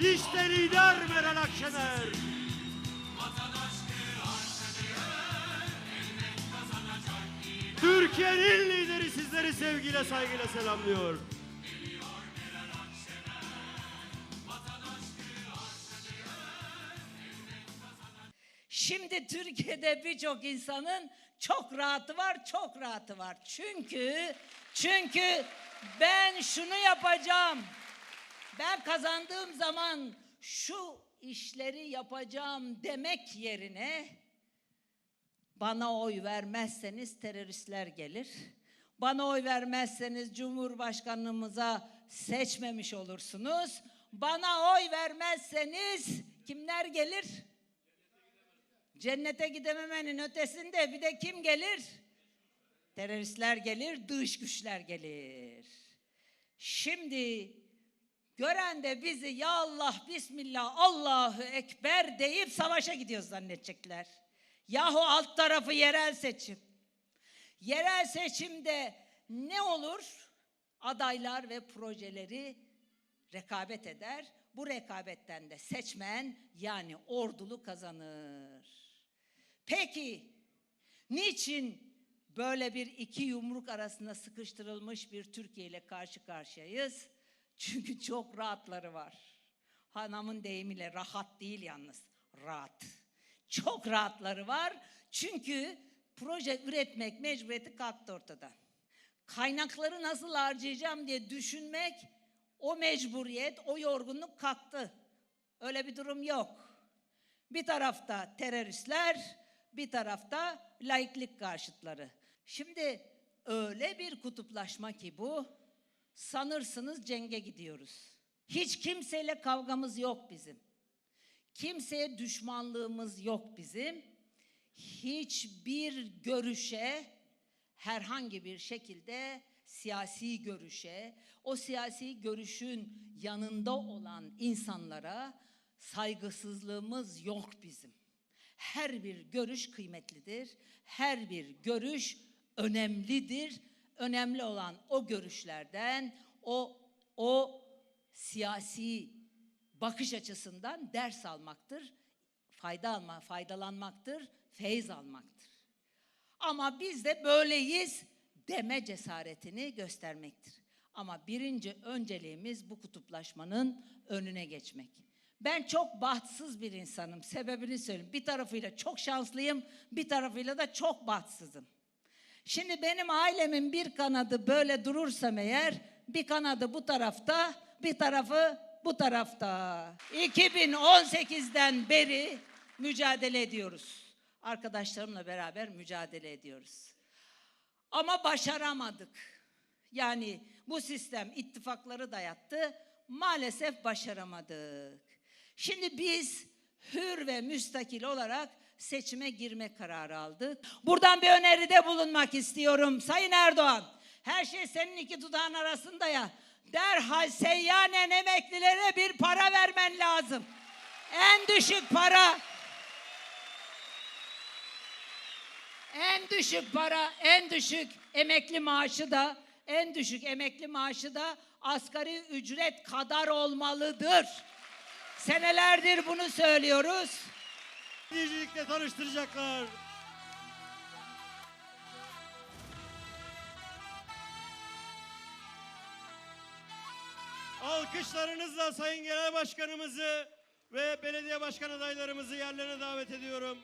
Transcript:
İşte lider Meral Akşener. Türkiye'nin lideri sizleri sevgiyle saygıyla selamlıyor. Şimdi Türkiye'de birçok insanın çok rahatı var, çok rahatı var. Çünkü çünkü ben şunu yapacağım. Ben kazandığım zaman şu işleri yapacağım demek yerine bana oy vermezseniz teröristler gelir. Bana oy vermezseniz Cumhurbaşkanımıza seçmemiş olursunuz. Bana oy vermezseniz kimler gelir? Cennete gidememenin ötesinde bir de kim gelir? Teröristler gelir, dış güçler gelir. Şimdi gören de bizi ya Allah bismillah Allahu ekber deyip savaşa gidiyoruz zannedecekler. Yahu alt tarafı yerel seçim. Yerel seçimde ne olur? Adaylar ve projeleri rekabet eder. Bu rekabetten de seçmen yani ordulu kazanır. Peki niçin böyle bir iki yumruk arasında sıkıştırılmış bir Türkiye ile karşı karşıyayız? Çünkü çok rahatları var. Hanımın deyimiyle rahat değil yalnız, rahat. Çok rahatları var. Çünkü proje üretmek mecburiyeti kalktı ortadan. Kaynakları nasıl harcayacağım diye düşünmek o mecburiyet, o yorgunluk kalktı. Öyle bir durum yok. Bir tarafta teröristler, bir tarafta laiklik karşıtları. Şimdi öyle bir kutuplaşma ki bu, sanırsınız cenge gidiyoruz. Hiç kimseyle kavgamız yok bizim. Kimseye düşmanlığımız yok bizim. Hiçbir görüşe herhangi bir şekilde siyasi görüşe, o siyasi görüşün yanında olan insanlara saygısızlığımız yok bizim. Her bir görüş kıymetlidir. Her bir görüş önemlidir. Önemli olan o görüşlerden, o o siyasi bakış açısından ders almaktır. Fayda alma, faydalanmaktır, feyz almaktır. Ama biz de böyleyiz deme cesaretini göstermektir. Ama birinci önceliğimiz bu kutuplaşmanın önüne geçmek. Ben çok bahtsız bir insanım. Sebebini söyleyeyim. Bir tarafıyla çok şanslıyım, bir tarafıyla da çok bahtsızım. Şimdi benim ailemin bir kanadı böyle durursam eğer, bir kanadı bu tarafta, bir tarafı bu tarafta. 2018'den beri mücadele ediyoruz. Arkadaşlarımla beraber mücadele ediyoruz. Ama başaramadık. Yani bu sistem ittifakları dayattı. Maalesef başaramadık. Şimdi biz hür ve müstakil olarak seçime girme kararı aldık. Buradan bir öneride bulunmak istiyorum Sayın Erdoğan. Her şey senin iki dudağın arasında ya. Derhal seyyanen emeklilere bir para vermen lazım. En düşük para En düşük para, en düşük emekli maaşı da, en düşük emekli maaşı da asgari ücret kadar olmalıdır. Senelerdir bunu söylüyoruz. Dinleyicilikle tanıştıracaklar. Alkışlarınızla Sayın Genel Başkanımızı ve belediye başkan adaylarımızı yerlerine davet ediyorum.